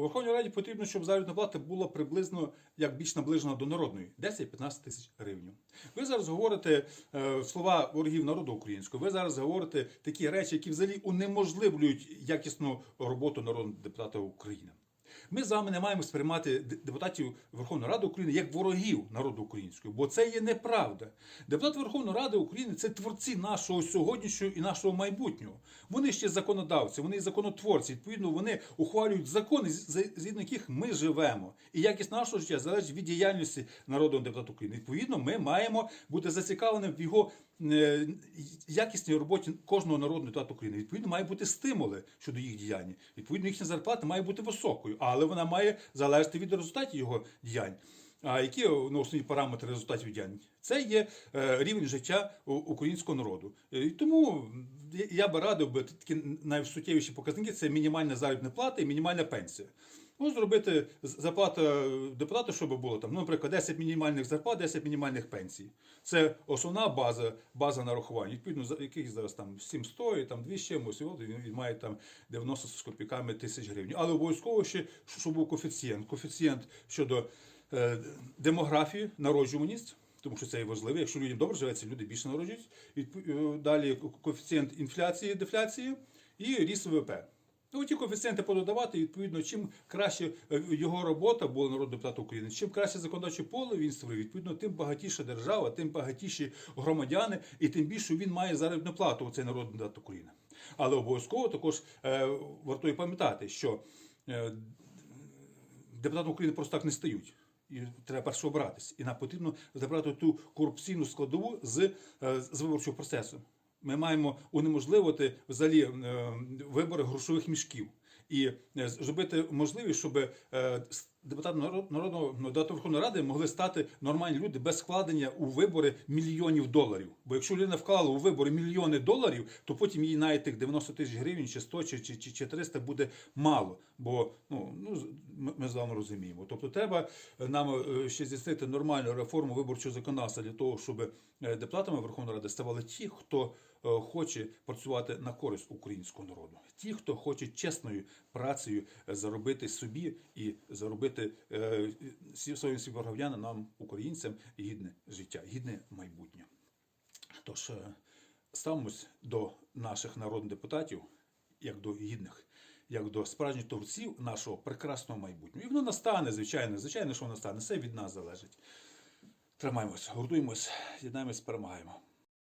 У Верховній Раді потрібно, щоб заробітна плата була приблизно як більш наближена до народної 10-15 тисяч гривень. Ви зараз говорите е, слова ворогів народу українського. Ви зараз говорите такі речі, які взагалі унеможливлюють якісну роботу народного депутата України. Ми з вами не маємо сприймати депутатів Верховної Ради України як ворогів народу українського, бо це є неправда. Депутати Верховної Ради України це творці нашого сьогоднішнього і нашого майбутнього. Вони ще законодавці, вони законотворці. Відповідно, вони ухвалюють закони, згідно яких ми живемо. І якість нашого життя залежить від діяльності народного депутата України. Відповідно, ми маємо бути зацікавленим в його е, якісній роботі кожного народного депутата України. Відповідно, має бути стимули щодо їх діяння. Відповідно, їхня зарплата має бути високою, але вона має залежати від результатів його діянь. А які ну, основні параметри результатів діянь? Це є е, рівень життя українського народу. І тому я би радив би такі найсуттєвіші показники це мінімальна заробітна плата і мінімальна пенсія. Ну, зробити з- зарплата депутата, щоб було там, ну, наприклад, 10 мінімальних зарплат, 10 мінімальних пенсій. Це основна база, база нарахування. Відповідно, за яких зараз там 700 і там 2 з чимось, і от він, має там 90 з копійками тисяч гривень. Але обов'язково ще, щоб був коефіцієнт. Коефіцієнт щодо е, демографії, народжуваність. Тому що це є важливо. Якщо людям добре живеться, люди більше народжують. Відпо- е, Далі коефіцієнт інфляції, дефляції і ріст ВВП. Ну, ті коефіцієнти пододавати, відповідно, чим краще е, його робота була народного депутата України, чим краще законодавче поле він створив, відповідно, тим багатіша держава, тим багатіші громадяни, і тим більше він має заробітну плату, у цей народний депутат України. Але обов'язково також е, вартує пам'ятати, що е, депутати України просто так не стають. І треба перше обиратись. І нам потрібно забрати ту корупційну складову з, е, з виборчого процесу. Ми маємо унеможливити взагалі е, вибори грошових мішків і е, зробити можливість, щоб депутати народ- народного ну, Верховної Ради могли стати нормальні люди без вкладення у вибори мільйонів доларів. Бо якщо людина вклала у вибори мільйони доларів, то потім їй навіть тих 90 тисяч гривень, чи 100, чи, чи, чи, чи 300 буде мало. Бо ну, ну ми- ми з вами розуміємо. Тобто треба е, нам е, ще здійснити нормальну реформу виборчого законодавства для того, щоб е, депутатами Верховної Ради ставали ті, хто хоче працювати на користь українського народу, ті, хто хоче чесною працею заробити собі і заробити е, всі- своїм співгромадянам, нам, українцям, гідне життя, гідне майбутнє. Тож е, ставимось до наших народних депутатів як до гідних, як до справжніх творців нашого прекрасного майбутнього. І воно настане, звичайно, звичайно, що воно настане. Все від нас залежить. Тримаємось, гуртуємось, єднаємось, перемагаємо.